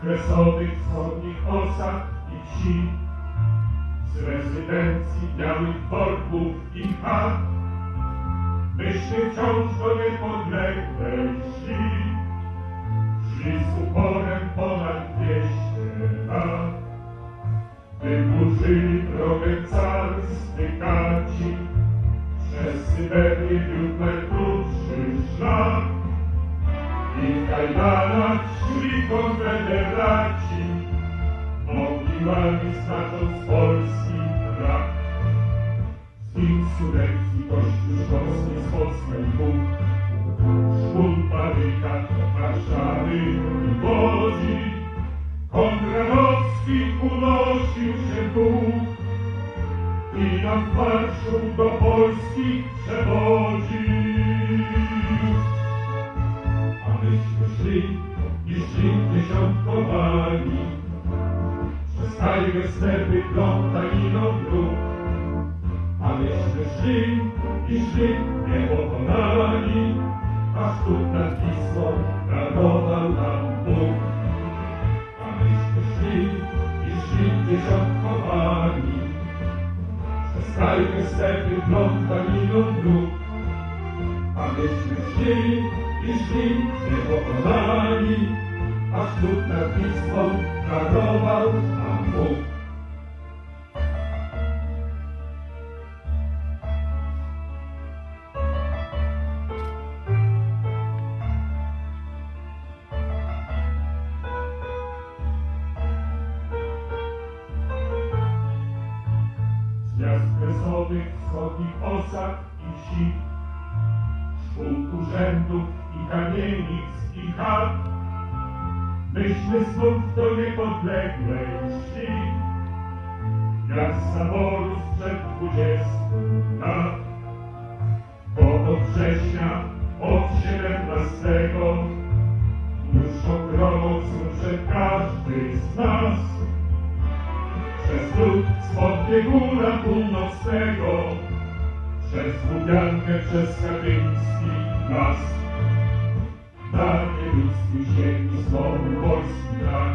kresowych, wschodnich osad i wsi, z rezydencji białych dworków i chat. Myśmy wciąż do niepodległej szli, szli z uporem ponad dwieście lat. Wyburzyli drogę carscy kaci, przez Syberię wiódł szli konfederaci, mogiłami znacząc polski brak. Z insurekcji kościół szkolski z Polską Bóg, szkół Paryka, Warszawy i Łodzi, Konradowski unosił się duch i nam marszu do Polski przewodził. A myśmy szli i szli dziesiątkowani Przez tajne stepy plątaniną dróg A myśmy szli i szli niepokonani. Aż tu nad Wisłą nam Bóg. A myśmy szli stepy plątaniną dróg a myśmy i szli niepokonani, aż lud nad Wisłą darował nam Bóg. Z miast kresowych, wschodnich osad i wsi, szkół, urzędów i kamienic i chat. Myśmy znów do niepodległej szli, jak z zaboru sprzed dwudziestu lat. Bo od września, od siedemnastego, już ogromą słyszy każdy z nas. Przez lud spod bieguna północnego, przez Lubiankę, przez Katyński las. Na nieludzkiej ziemi znowu Polski brak.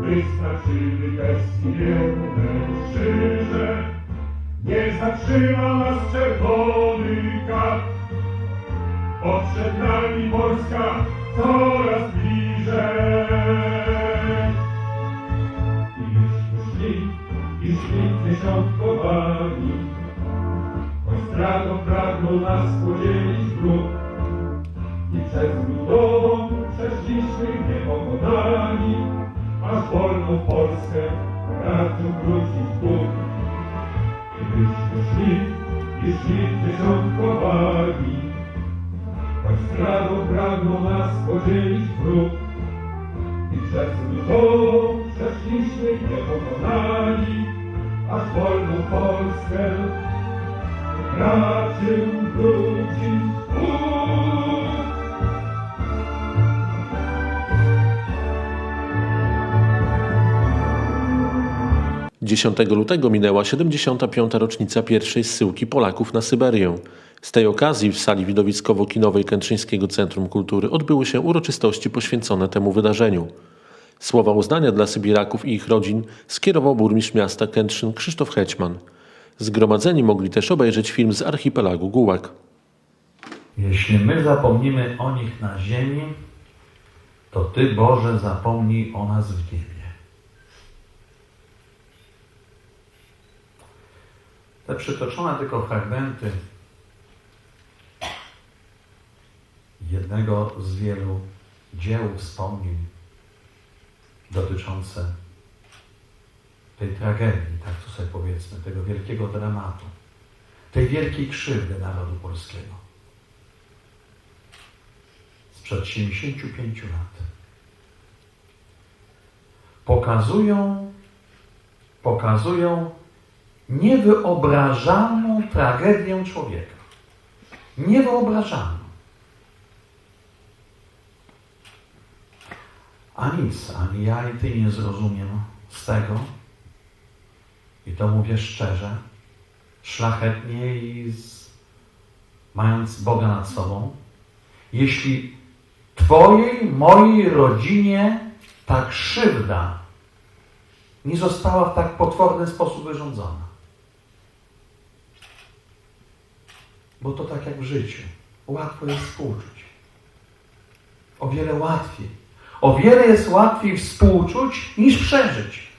Wystarczyły gestii wierne krzyże, nie zatrzyma nas czerwony kat. Bo przed nami Polska coraz bliżej. Myśmy szli, i szli dziesiątkowani, choć zdradą pragnął nas podzielić wróg. I przez ludową przeszliśmy niepokonani, aż wolną Polskę raczył wrócić 10 lutego minęła 75. rocznica pierwszej zsyłki Polaków na Syberię. Z tej okazji w sali widowiskowo-kinowej Kętrzyńskiego Centrum Kultury odbyły się uroczystości poświęcone temu wydarzeniu. Słowa uznania dla Sybiraków i ich rodzin skierował burmistrz miasta Kętrzyn Krzysztof Hećman. Zgromadzeni mogli też obejrzeć film z archipelagu Gułak. Jeśli my zapomnimy o nich na ziemi, to Ty, Boże, zapomnij o nas w niebie. Te przytoczone tylko fragmenty jednego z wielu dzieł wspomnień dotyczące tej tragedii, tak to sobie powiedzmy, tego wielkiego dramatu, tej wielkiej krzywdy narodu polskiego sprzed 75 lat. Pokazują, pokazują niewyobrażalną tragedię człowieka. Niewyobrażalną. A nic, ani ja i ty nie zrozumiem z tego, i to mówię szczerze, szlachetnie i z, mając Boga nad sobą, jeśli Twojej, mojej rodzinie ta krzywda nie została w tak potworny sposób wyrządzona. Bo to tak jak w życiu. Łatwo jest współczuć. O wiele łatwiej. O wiele jest łatwiej współczuć niż przeżyć.